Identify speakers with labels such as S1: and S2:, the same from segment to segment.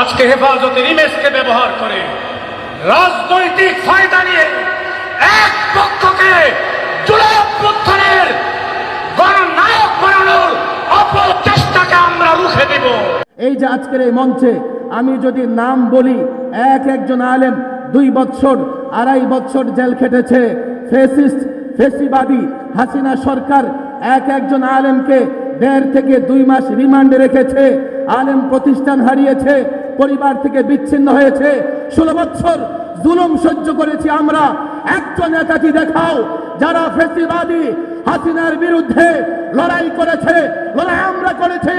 S1: আজকে হেফাজতের ইমেজকে ব্যবহার করে রাজনৈতিক ফায়দা নিয়ে এক পক্ষকে আমরা রুখে
S2: এই যে আজকের এই মঞ্চে আমি যদি নাম বলি, এক একজন আলেম দুই বৎসর, আড়াই বৎসর জেল খেটেছে ফেসিস্ট ফেসিবাদী হাসিনা সরকার এক একজন আলেমকে দেড় থেকে দুই মাস রিমান্ডে রেখেছে, আলেম প্রতিষ্ঠান হারিয়েছে পরিবার থেকে বিচ্ছিন্ন হয়েছে। ষোলো বৎসর জুলুম সহ্য করেছি আমরা। একজন একাকি দেখাও, যারা ফেসিবাদী হাসিনার বিরুদ্ধে লড়াই করেছে, লড়াই আমরা করেছি,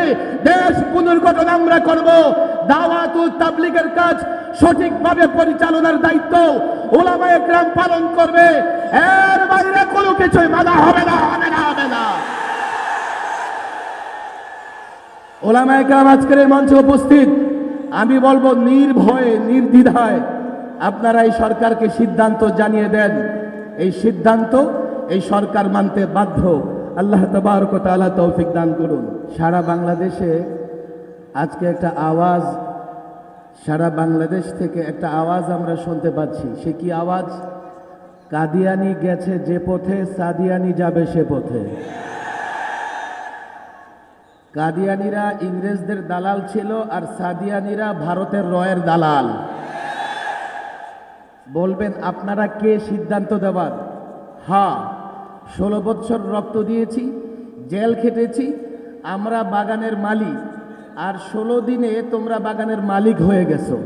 S2: দেশ পুনর্গঠন আমরা করব। দাওয়াত তাবলিগের কাজ সঠিকভাবে পরিচালনার দায়িত্ব ওলামা একরাম পালন করবে। এর বাইরে কোনো কিছুই মানা হবে না হবে না হবে না। ওলামা একরাম আজকের মঞ্চে উপস্থিত আমি বলব নির্ভয়ে, নির্দ্বিধায় আপনারা এই সরকারকে সিদ্ধান্ত জানিয়ে দেন। এই সিদ্ধান্ত এই সরকার মানতে বাধ্য। আল্লাহ তবারক তাআলা তৌফিক দান করুন। সারা বাংলাদেশে আজকে একটা আওয়াজ, সারা বাংলাদেশ থেকে একটা আওয়াজ আমরা শুনতে পাচ্ছি। সে কি আওয়াজ? কাদিয়ানি গেছে যে পথে, সাদিয়ানি যাবে সে পথে। কাদিয়ানিরা ইংরেজদের দালাল ছিল আর সাদিয়ানিরা ভারতের রয়ের দালাল। বলবেন, আপনারা কে সিদ্ধান্ত দেবার? হ্যাঁ ষোলো বছর রক্ত দিয়েছি, জেল খেটেছি, আমরা বাগানের মালিক, আর ষোলো দিনে তোমরা বাগানের মালিক হয়ে গেছো।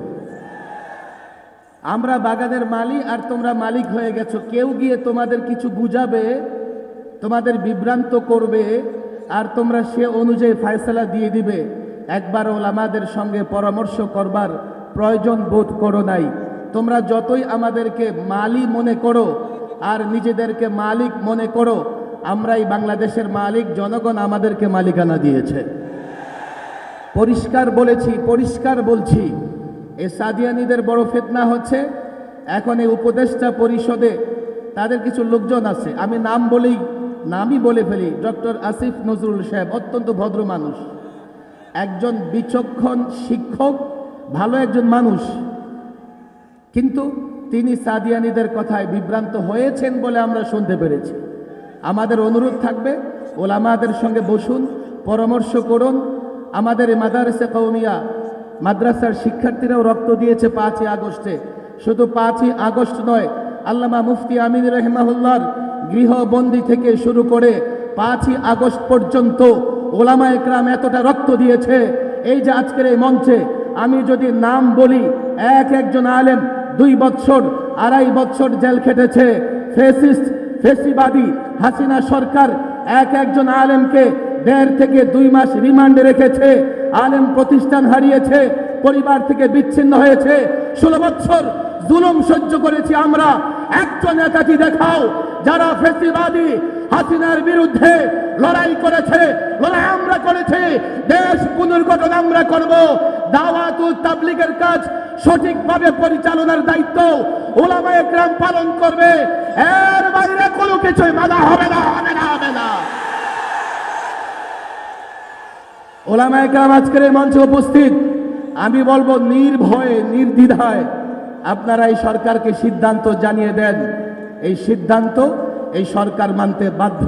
S2: আমরা বাগানের মালিক আর তোমরা মালিক হয়ে গেছো। কেউ গিয়ে তোমাদের কিছু বুঝাবে, তোমাদের বিভ্রান্ত করবে আর তোমরা সে অনুযায়ী ফয়সলা দিয়ে দিবে। একবার ওলামাদের সঙ্গে পরামর্শ করবার প্রয়োজন বোধ করো নাই। তোমরা যতই আমাদেরকে মালি মনে করো, আর নিজেদেরকে মালিক মনে করো, আমরাই বাংলাদেশের মালিক, জনগণ আমাদেরকে মালিকানা দিয়েছে। পরিষ্কার বলেছি, পরিষ্কার বলছি, এ সাদিয়ানিদের বড় ফেতনা হচ্ছে, এখন এই উপদেষ্টা পরিষদে তাদের কিছু লোকজন আছে, আমি নাম বলেই নামই বলে ফেলি, ডক্টর আসিফ নজরুল সাহেব অত্যন্ত ভদ্র মানুষ। একজন বিচক্ষণ শিক্ষক, ভালো একজন মানুষ। কিন্তু তিনি সাদিয়ানিদের কথায় বিভ্রান্ত হয়েছেন বলে আমরা শুনতে পেরেছি। আমাদের অনুরোধ থাকবে, ওলামাদের সঙ্গে বসুন, পরামর্শ করুন। আমাদের মাদারসে কৌমিয়া মাদ্রাসার শিক্ষার্থীরাও রক্ত দিয়েছে পাঁচই আগস্টে। শুধু পাঁচই আগস্ট নয়, আল্লামা মুফতি আমিন রহমাহুল্লার গৃহবন্দী থেকে শুরু করে পাঁচই আগস্ট পর্যন্ত ওলামা একরাম এতটা রক্ত দিয়েছে। এই যে আজকের এই মঞ্চে আমি যদি নাম বলি, এক একজন আলেম দুই বৎসর, আড়াই বৎসর জেল খেটেছে। ফেসিস্ট ফেসিবাদী হাসিনা সরকার এক একজন আলেমকে দেড় থেকে দুই মাস রিমান্ডে রেখেছে। আলেম প্রতিষ্ঠান হারিয়েছে, পরিবার থেকে বিচ্ছিন্ন হয়েছে। ষোলো বৎসর জুলুম সহ্য করেছি আমরা। একজন একাকি দেখাও যারা ফেসিবাদী, হাসিনার বিরুদ্ধে লড়াই করেছে, লড়াই আমরা করেছি, দেশ পুনর্গঠন আমরা করব। দাওয়াত তাবলিগের কাজ সঠিকভাবে পরিচালনার দায়িত্ব ওলামা একরাম পালন করবে। এর বাইরে কোনো কিছুই মানা হবে না হবে না হবে না। ওলামা একরাম আজকের এই মঞ্চে উপস্থিত। আমি বলব নির্ভয়ে, নির্দ্বিধায় আপনারা এই সরকারকে সিদ্ধান্ত জানিয়ে দেন। এই সিদ্ধান্ত এই সরকার মানতে বাধ্য।